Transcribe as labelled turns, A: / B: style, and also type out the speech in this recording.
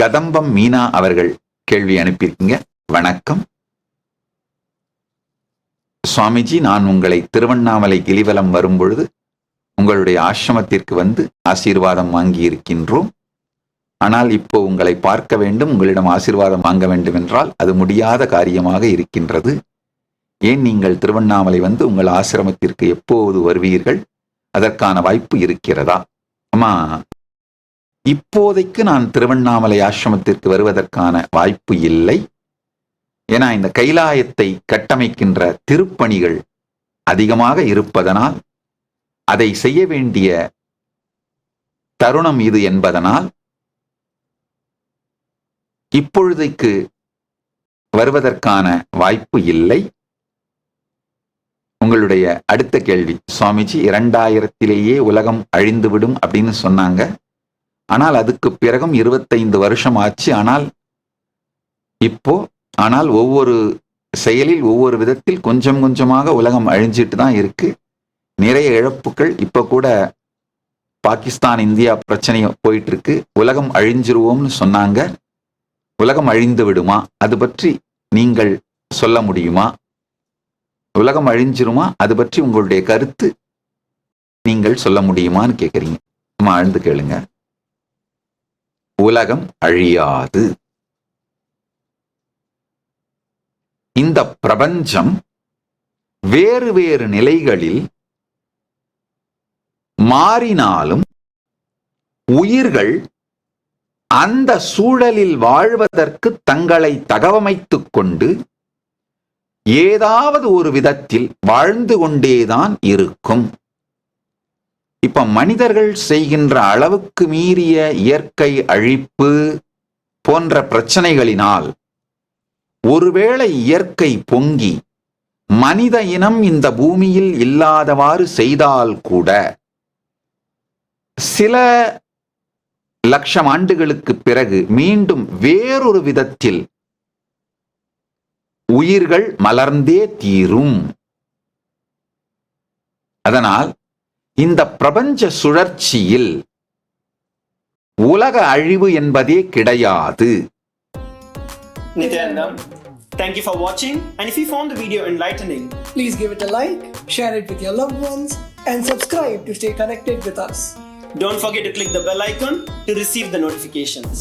A: கதம்பம் மீனா அவர்கள் கேள்வி அனுப்பியிருக்கீங்க. வணக்கம். சுவாமிஜி நான் உங்களை திருவண்ணாமலை கிளிவலம் வரும்பொழுது உங்களுடைய ஆசிரமத்திற்கு வந்து ஆசீர்வாதம் வாங்கி இருக்கின்றோம் ஆனால் இப்போ உங்களை பார்க்க வேண்டும் உங்களிடம் ஆசீர்வாதம் வாங்க வேண்டும் என்றால் அது முடியாத காரியமாக இருக்கின்றது. ஏன் நீங்கள் திருவண்ணாமலை வந்து உங்கள் ஆசிரமத்திற்கு எப்போது வருவீர்கள்? அதற்கான வாய்ப்பு இருக்கிறதா? அம்மா இப்போதைக்கு நான் திருவண்ணாமலை ஆசிரமத்திற்கு வருவதற்கான வாய்ப்பு இல்லை. ஏன்னா இந்த கைலாயத்தை கட்டமைக்கின்ற திருப்பணிகள் அதிகமாக இருப்பதனால் அதை செய்ய வேண்டிய தருணம் இது என்பதனால் இப்பொழுதைக்கு வருவதற்கான வாய்ப்பு இல்லை. உங்களுடைய அடுத்த கேள்வி சுவாமிஜி இரண்டாயிரத்திலேயே உலகம் அழிந்துவிடும் அப்படின்னு சொன்னாங்க. ஆனால் அதுக்கு பிறகும் இருபத்தைந்து வருஷம் ஆச்சு. ஆனால் இப்போ ஆனால் ஒவ்வொரு செயலில் ஒவ்வொரு விதத்தில் கொஞ்சம் கொஞ்சமாக உலகம் அழிஞ்சிட்டு தான் இருக்கு. நிறைய இழப்புகள். இப்ப கூட பாகிஸ்தான் இந்தியா பிரச்சனை போயிட்டு இருக்கு. உலகம் அழிஞ்சிருவோம்னு சொன்னாங்க. உலகம் அழிந்து விடுமா? அது பற்றி நீங்கள் சொல்ல முடியுமா? உலகம் அழிஞ்சிருமா? அது பற்றி உங்களுடைய கருத்து நீங்கள் சொல்ல முடியுமான்னு கேட்குறீங்க அம்மா ஆழ்ந்து கேளுங்க. உலகம் அழியாது. இந்த பிரபஞ்சம் வேறு வேறு நிலைகளில் மாறினாலும் உயிர்கள் அந்த சூழலில் வாழ்வதற்கு தங்களை தகவமைத்துக் கொண்டு ஏதாவது ஒரு விதத்தில் வாழ்ந்து கொண்டேதான் இருக்கும். இப்ப மனிதர்கள் செய்கின்ற அளவுக்கு மீறிய இயற்கை அழிப்பு போன்ற பிரச்சனைகளினால் ஒருவேளை இயற்கை பொங்கி மனித இனம் இந்த பூமியில் இல்லாதவாறு செய்தால் கூட சில லட்சம் ஆண்டுகளுக்கு பிறகு மீண்டும் வேறொரு விதத்தில் உயிர்கள் மலர்ந்தே தீரும். அதனால் இந்த பிரபஞ்ச சுழற்சியில் உலக அழிவு என்பதே கிடையாது
B: Nityanandam, thank you for watching. And if you found the video enlightening,
C: Please give it a like, share it with your loved ones, and subscribe to stay connected with us.
B: don't forget to click the bell icon to receive the notifications.